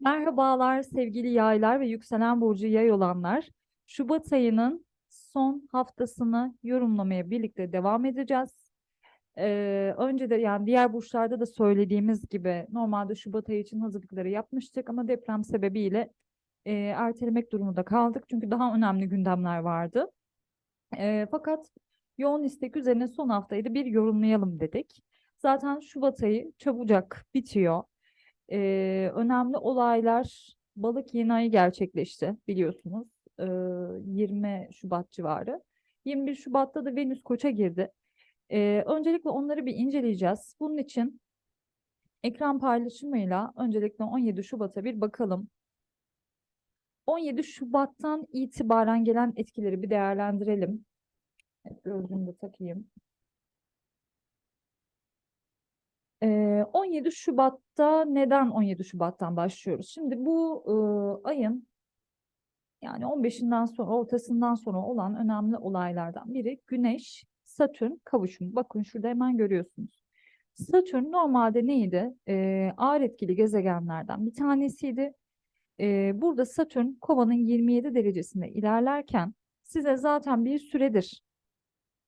Merhabalar sevgili yaylar ve yükselen burcu yay olanlar. Şubat ayının son haftasını yorumlamaya birlikte devam edeceğiz. Ee, önce de yani diğer burçlarda da söylediğimiz gibi normalde Şubat ayı için hazırlıkları yapmıştık ama deprem sebebiyle e, ertelemek durumunda kaldık. Çünkü daha önemli gündemler vardı. E, fakat yoğun istek üzerine son haftayı da bir yorumlayalım dedik. Zaten Şubat ayı çabucak bitiyor e, önemli olaylar balık yeni ayı gerçekleşti biliyorsunuz. E, 20 Şubat civarı. 21 Şubat'ta da Venüs Koç'a girdi. E, öncelikle onları bir inceleyeceğiz. Bunun için ekran paylaşımıyla öncelikle 17 Şubat'a bir bakalım. 17 Şubat'tan itibaren gelen etkileri bir değerlendirelim. Evet, gözlüğümü de takayım. 17 Şubat'ta neden 17 Şubat'tan başlıyoruz? Şimdi bu ayın yani 15'inden sonra ortasından sonra olan önemli olaylardan biri Güneş Satürn kavuşumu. Bakın şurada hemen görüyorsunuz. Satürn normalde neydi? E, ağır etkili gezegenlerden bir tanesiydi. E, burada Satürn kovanın 27 derecesinde ilerlerken size zaten bir süredir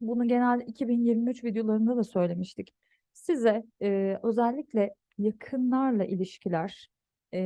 bunu genel 2023 videolarında da söylemiştik size e, özellikle yakınlarla ilişkiler, e,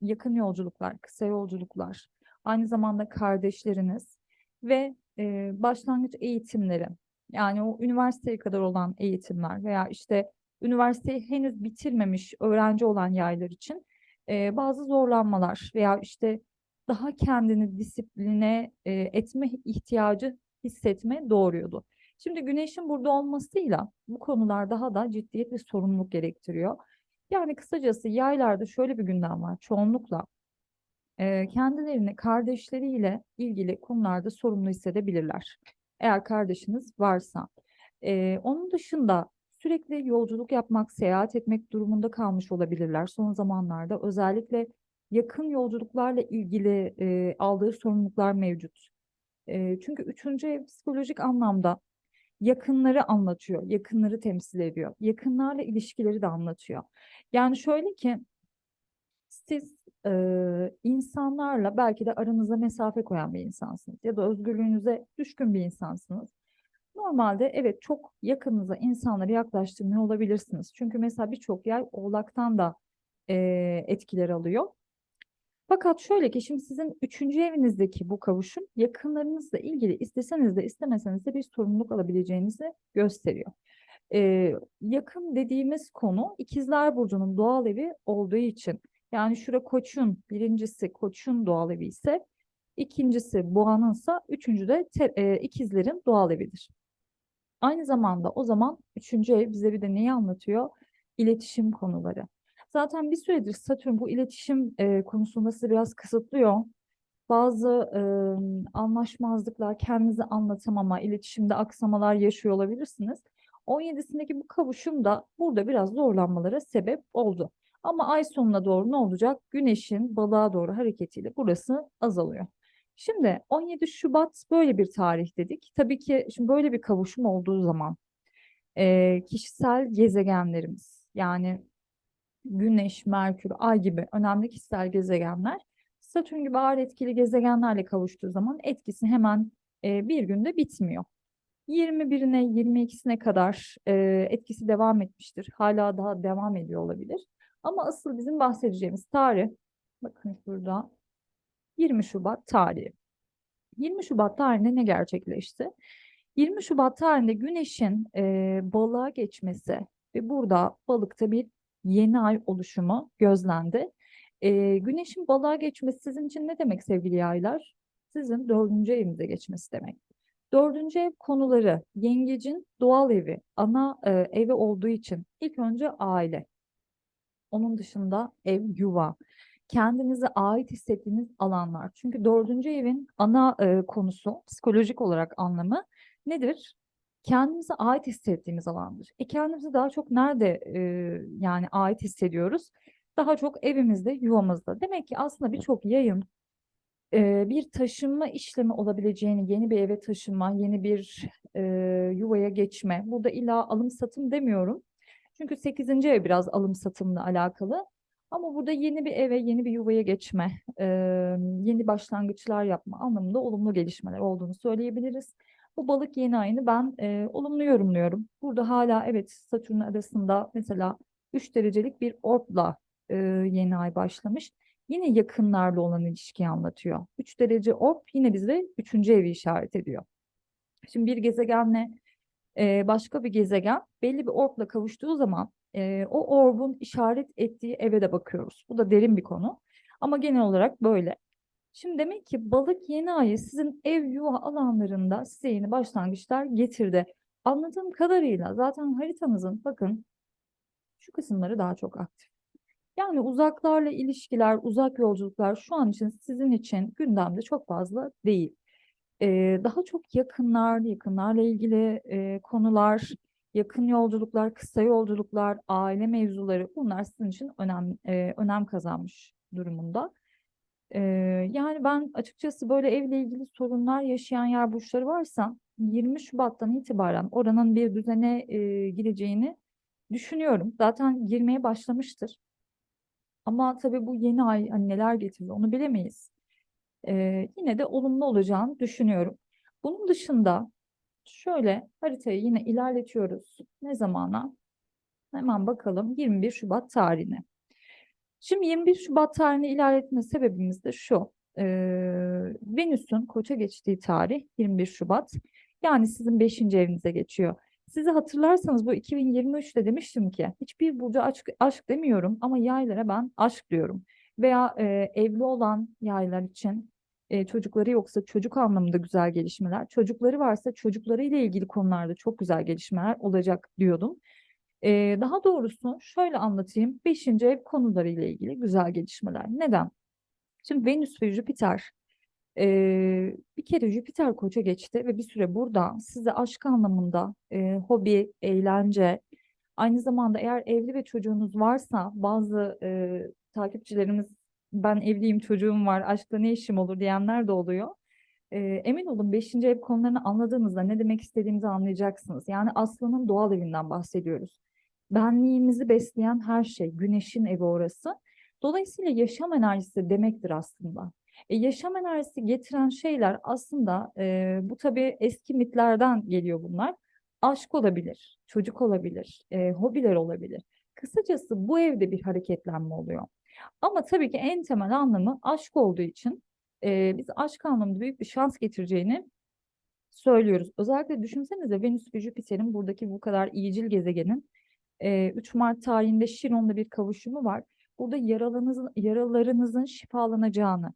yakın yolculuklar, kısa yolculuklar, aynı zamanda kardeşleriniz ve e, başlangıç eğitimleri, yani o üniversiteye kadar olan eğitimler veya işte üniversiteyi henüz bitirmemiş öğrenci olan yaylar için e, bazı zorlanmalar veya işte daha kendini disipline e, etme ihtiyacı hissetme doğuruyordu. Şimdi güneşin burada olmasıyla bu konular daha da ciddiyet ve sorumluluk gerektiriyor. Yani kısacası yaylarda şöyle bir gündem var. Çoğunlukla e, kendilerini kardeşleriyle ilgili konularda sorumlu hissedebilirler. Eğer kardeşiniz varsa. E, onun dışında sürekli yolculuk yapmak, seyahat etmek durumunda kalmış olabilirler. Son zamanlarda özellikle yakın yolculuklarla ilgili e, aldığı sorumluluklar mevcut. E, çünkü üçüncü ev psikolojik anlamda yakınları anlatıyor, yakınları temsil ediyor. Yakınlarla ilişkileri de anlatıyor. Yani şöyle ki siz e, insanlarla belki de aranıza mesafe koyan bir insansınız ya da özgürlüğünüze düşkün bir insansınız. Normalde evet çok yakınınıza insanları yaklaştırmıyor olabilirsiniz. Çünkü mesela birçok yer oğlaktan da e, etkiler alıyor. Fakat şöyle ki şimdi sizin üçüncü evinizdeki bu kavuşum yakınlarınızla ilgili isteseniz de istemeseniz de bir sorumluluk alabileceğinizi gösteriyor. Ee, yakın dediğimiz konu ikizler burcunun doğal evi olduğu için yani şura koçun birincisi koçun doğal evi ise ikincisi boğanınsa üçüncü de te, e, ikizlerin doğal evidir. Aynı zamanda o zaman üçüncü ev bize bir de neyi anlatıyor? İletişim konuları. Zaten bir süredir Satürn bu iletişim e, konusunda sizi biraz kısıtlıyor. Bazı e, anlaşmazlıklar, kendinizi anlatamama, iletişimde aksamalar yaşıyor olabilirsiniz. 17'sindeki bu kavuşum da burada biraz zorlanmalara sebep oldu. Ama ay sonuna doğru ne olacak? Güneşin balığa doğru hareketiyle burası azalıyor. Şimdi 17 Şubat böyle bir tarih dedik. Tabii ki şimdi böyle bir kavuşum olduğu zaman e, kişisel gezegenlerimiz yani Güneş, Merkür, Ay gibi önemli kişisel gezegenler Satürn gibi ağır etkili gezegenlerle kavuştuğu zaman etkisi hemen e, bir günde bitmiyor. 21'ine 22'sine kadar e, etkisi devam etmiştir. Hala daha devam ediyor olabilir. Ama asıl bizim bahsedeceğimiz tarih bakın şurada 20 Şubat tarihi. 20 Şubat tarihinde ne gerçekleşti? 20 Şubat tarihinde Güneş'in e, balığa geçmesi ve burada balıkta bir yeni ay oluşumu gözlendi. E, güneşin balığa geçmesi sizin için ne demek sevgili yaylar? Sizin dördüncü evinize geçmesi demek. Dördüncü ev konuları yengecin doğal evi, ana e, evi olduğu için ilk önce aile. Onun dışında ev, yuva, kendinize ait hissettiğiniz alanlar. Çünkü dördüncü evin ana e, konusu psikolojik olarak anlamı nedir? Kendimize ait hissettiğimiz alandır. E kendimizi daha çok nerede e, yani ait hissediyoruz? Daha çok evimizde, yuvamızda. Demek ki aslında birçok yayın e, bir taşınma işlemi olabileceğini, yeni bir eve taşınma, yeni bir e, yuvaya geçme. Burada illa alım satım demiyorum. Çünkü 8. ev biraz alım satımla alakalı. Ama burada yeni bir eve, yeni bir yuvaya geçme, e, yeni başlangıçlar yapma anlamında olumlu gelişmeler olduğunu söyleyebiliriz. Bu balık yeni ayını ben e, olumlu yorumluyorum. Burada hala evet Satürn arasında mesela 3 derecelik bir ortla e, yeni ay başlamış. Yine yakınlarla olan ilişkiyi anlatıyor. 3 derece orb yine bize 3. evi işaret ediyor. Şimdi bir gezegenle e, başka bir gezegen belli bir orbla kavuştuğu zaman e, o orbun işaret ettiği eve de bakıyoruz. Bu da derin bir konu. Ama genel olarak böyle. Şimdi demek ki balık yeni ayı sizin ev yuva alanlarında size yeni başlangıçlar getirdi. Anladığım kadarıyla zaten haritanızın bakın şu kısımları daha çok aktif. Yani uzaklarla ilişkiler, uzak yolculuklar şu an için sizin için gündemde çok fazla değil. Ee, daha çok yakınlar, yakınlarla ilgili e, konular, yakın yolculuklar, kısa yolculuklar, aile mevzuları bunlar sizin için önem e, önem kazanmış durumunda. Yani ben açıkçası böyle evle ilgili sorunlar yaşayan yer burçları varsa 20 Şubat'tan itibaren oranın bir düzene e, gireceğini düşünüyorum. Zaten girmeye başlamıştır. Ama tabii bu yeni ay hani neler getirir onu bilemeyiz. Ee, yine de olumlu olacağını düşünüyorum. Bunun dışında şöyle haritayı yine ilerletiyoruz. Ne zamana? Hemen bakalım 21 Şubat tarihine. Şimdi 21 Şubat tarihini ilerletme sebebimiz de şu. Ee, Venüs'ün koça geçtiği tarih 21 Şubat. Yani sizin 5. evinize geçiyor. Sizi hatırlarsanız bu 2023'te demiştim ki hiçbir burcu aşk, aşk demiyorum ama yaylara ben aşk diyorum. Veya e, evli olan yaylar için e, çocukları yoksa çocuk anlamında güzel gelişmeler, çocukları varsa çocuklarıyla ilgili konularda çok güzel gelişmeler olacak diyordum. E, daha doğrusu şöyle anlatayım. Beşinci ev konularıyla ilgili güzel gelişmeler. Neden? Şimdi Venüs ve Jüpiter ee, bir kere Jüpiter koça geçti ve bir süre burada size aşk anlamında e, hobi, eğlence, aynı zamanda eğer evli ve çocuğunuz varsa bazı e, takipçilerimiz ben evliyim çocuğum var aşkla ne işim olur diyenler de oluyor. E, emin olun 5. ev konularını anladığınızda ne demek istediğimizi anlayacaksınız. Yani aslanın doğal evinden bahsediyoruz. Benliğimizi besleyen her şey, güneşin evi orası. Dolayısıyla yaşam enerjisi demektir aslında. E, yaşam enerjisi getiren şeyler aslında e, bu tabii eski mitlerden geliyor bunlar. Aşk olabilir, çocuk olabilir, e, hobiler olabilir. Kısacası bu evde bir hareketlenme oluyor. Ama tabii ki en temel anlamı aşk olduğu için e, biz aşk anlamında büyük bir şans getireceğini söylüyoruz. Özellikle düşünsenize Venüs ve Jüpiter'in buradaki bu kadar iyicil gezegenin e, 3 Mart tarihinde Şiron'la bir kavuşumu var. Burada yaralarınızın, yaralarınızın şifalanacağını,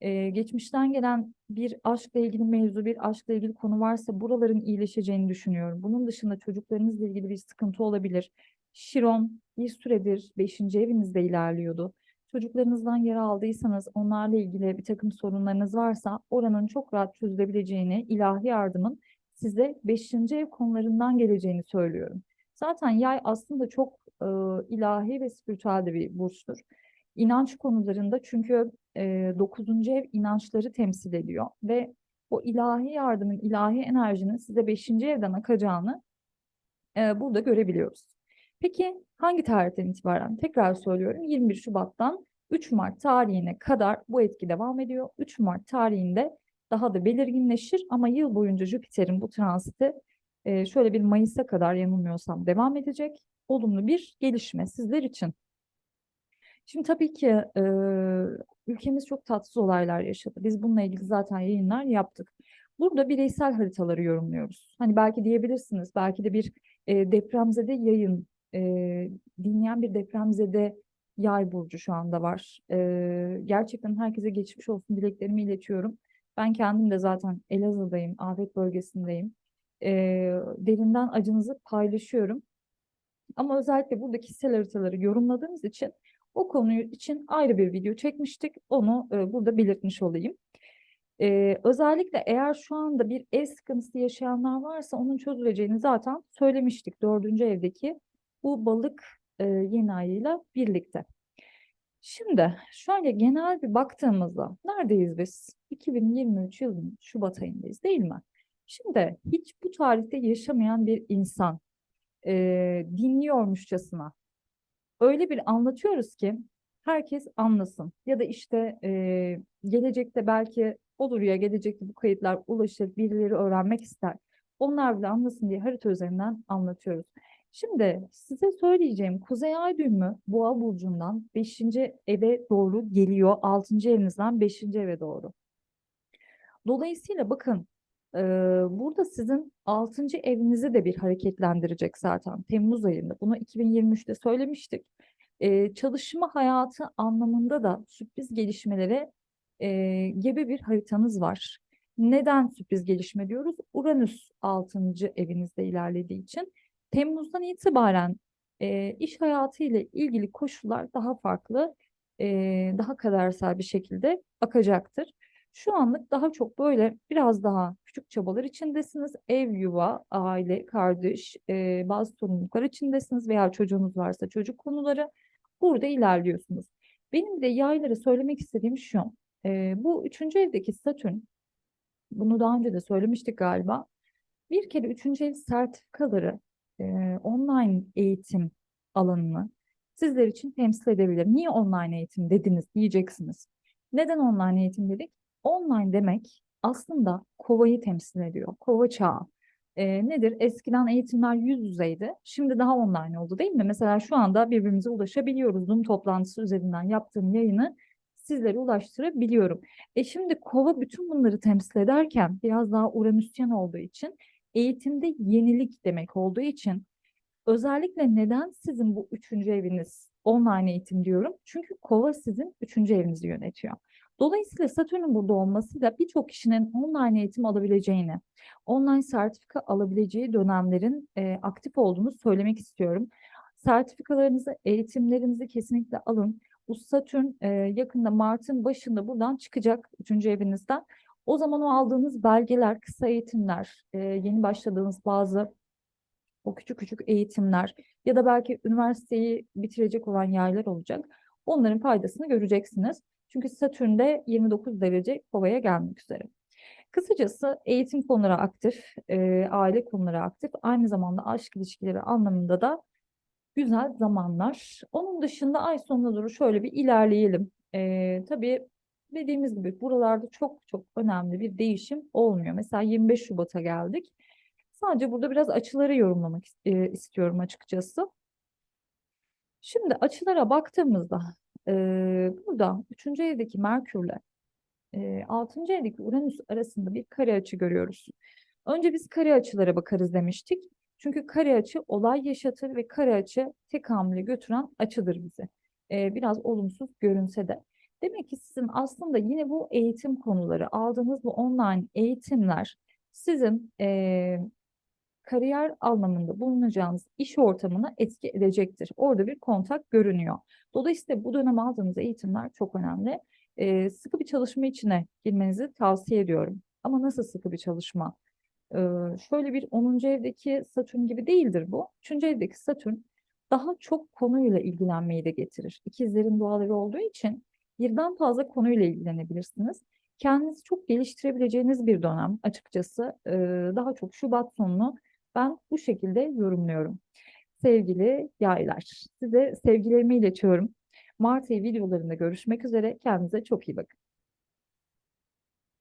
e, geçmişten gelen bir aşkla ilgili mevzu, bir aşkla ilgili konu varsa buraların iyileşeceğini düşünüyorum. Bunun dışında çocuklarınızla ilgili bir sıkıntı olabilir. Şiron bir süredir 5. evinizde ilerliyordu. Çocuklarınızdan yara aldıysanız, onlarla ilgili bir takım sorunlarınız varsa oranın çok rahat çözülebileceğini, ilahi yardımın size 5. ev konularından geleceğini söylüyorum. Zaten yay aslında çok e, ilahi ve spiritüel de bir burçtur. İnanç konularında çünkü e, 9. ev inançları temsil ediyor ve o ilahi yardımın, ilahi enerjinin size 5. evden akacağını e, burada görebiliyoruz. Peki hangi tarihten itibaren? Tekrar söylüyorum 21 Şubat'tan 3 Mart tarihine kadar bu etki devam ediyor. 3 Mart tarihinde daha da belirginleşir ama yıl boyunca Jüpiter'in bu transiti e, şöyle bir Mayıs'a kadar yanılmıyorsam devam edecek. Olumlu bir gelişme sizler için. Şimdi tabii ki e, ülkemiz çok tatsız olaylar yaşadı. Biz bununla ilgili zaten yayınlar yaptık. Burada bireysel haritaları yorumluyoruz. Hani belki diyebilirsiniz, belki de bir e, depremzede yayın e, dinleyen bir depremzede yay burcu şu anda var. E, gerçekten herkese geçmiş olsun dileklerimi iletiyorum. Ben kendim de zaten Elazığ'dayım, afet bölgesindeyim. E, derinden acınızı paylaşıyorum. Ama özellikle burada kişisel haritaları yorumladığımız için o konuyu için ayrı bir video çekmiştik. Onu e, burada belirtmiş olayım. E, özellikle eğer şu anda bir ev sıkıntısı yaşayanlar varsa onun çözüleceğini zaten söylemiştik. Dördüncü evdeki bu balık e, yeni ayıyla birlikte. Şimdi şöyle genel bir baktığımızda neredeyiz biz? 2023 yılının Şubat ayındayız değil mi? Şimdi hiç bu tarihte yaşamayan bir insan e, dinliyormuşçasına öyle bir anlatıyoruz ki herkes anlasın. Ya da işte e, gelecekte belki olur ya gelecekte bu kayıtlar ulaşır, birileri öğrenmek ister. Onlar bile anlasın diye harita üzerinden anlatıyoruz. Şimdi size söyleyeceğim Kuzey Ay düğümü Boğa burcundan 5. eve doğru geliyor. 6. evinizden 5. eve doğru. Dolayısıyla bakın burada sizin 6. evinizi de bir hareketlendirecek zaten Temmuz ayında. Bunu 2023'te söylemiştik. E, çalışma hayatı anlamında da sürpriz gelişmelere e, gebe bir haritanız var. Neden sürpriz gelişme diyoruz? Uranüs 6. evinizde ilerlediği için. Temmuz'dan itibaren e, iş hayatı ile ilgili koşullar daha farklı, e, daha kadersel bir şekilde akacaktır. Şu anlık daha çok böyle biraz daha küçük çabalar içindesiniz. Ev, yuva, aile, kardeş, e, bazı sorumluluklar içindesiniz veya çocuğunuz varsa çocuk konuları burada ilerliyorsunuz. Benim de yaylara söylemek istediğim şu. E, bu üçüncü evdeki Satürn, bunu daha önce de söylemiştik galiba. Bir kere üçüncü ev sertifikaları, e, online eğitim alanını sizler için temsil edebilir. Niye online eğitim dediniz diyeceksiniz. Neden online eğitim dedik? Online demek aslında kovayı temsil ediyor. Kova çağı. E, nedir? Eskiden eğitimler yüz yüzeydi. Şimdi daha online oldu değil mi? Mesela şu anda birbirimize ulaşabiliyoruz. Zoom toplantısı üzerinden yaptığım yayını sizlere ulaştırabiliyorum. E şimdi kova bütün bunları temsil ederken biraz daha Uranüsyen olduğu için eğitimde yenilik demek olduğu için özellikle neden sizin bu üçüncü eviniz online eğitim diyorum? Çünkü kova sizin üçüncü evinizi yönetiyor. Dolayısıyla Satürn'ün burada olmasıyla birçok kişinin online eğitim alabileceğini, online sertifika alabileceği dönemlerin e, aktif olduğunu söylemek istiyorum. Sertifikalarınızı, eğitimlerinizi kesinlikle alın. Bu Satürn e, yakında Mart'ın başında buradan çıkacak üçüncü evinizden. O zaman o aldığınız belgeler, kısa eğitimler, e, yeni başladığınız bazı o küçük küçük eğitimler ya da belki üniversiteyi bitirecek olan yerler olacak. Onların faydasını göreceksiniz. Çünkü Satürn de 29 derece kovaya gelmek üzere. Kısacası eğitim konuları aktif, e, aile konuları aktif, aynı zamanda aşk ilişkileri anlamında da güzel zamanlar. Onun dışında ay sonuna doğru şöyle bir ilerleyelim. E, tabii dediğimiz gibi buralarda çok çok önemli bir değişim olmuyor. Mesela 25 Şubat'a geldik. Sadece burada biraz açıları yorumlamak e, istiyorum açıkçası. Şimdi açılara baktığımızda burada 3. evdeki Merkür'le e, 6. evdeki Uranüs arasında bir kare açı görüyoruz. Önce biz kare açılara bakarız demiştik. Çünkü kare açı olay yaşatır ve kare açı tek hamle götüren açıdır bizi. E, biraz olumsuz görünse de. Demek ki sizin aslında yine bu eğitim konuları, aldığınız bu online eğitimler sizin e, kariyer anlamında bulunacağınız iş ortamına etki edecektir. Orada bir kontak görünüyor. Dolayısıyla bu dönem aldığınız eğitimler çok önemli. E, sıkı bir çalışma içine girmenizi tavsiye ediyorum. Ama nasıl sıkı bir çalışma? E, şöyle bir 10. evdeki Satürn gibi değildir bu. 3. evdeki Satürn daha çok konuyla ilgilenmeyi de getirir. İkizlerin duaları olduğu için birden fazla konuyla ilgilenebilirsiniz. Kendinizi çok geliştirebileceğiniz bir dönem açıkçası. E, daha çok Şubat sonunu ben bu şekilde yorumluyorum. Sevgili yaylar, size sevgilerimi iletiyorum. Mart ayı videolarında görüşmek üzere. Kendinize çok iyi bakın.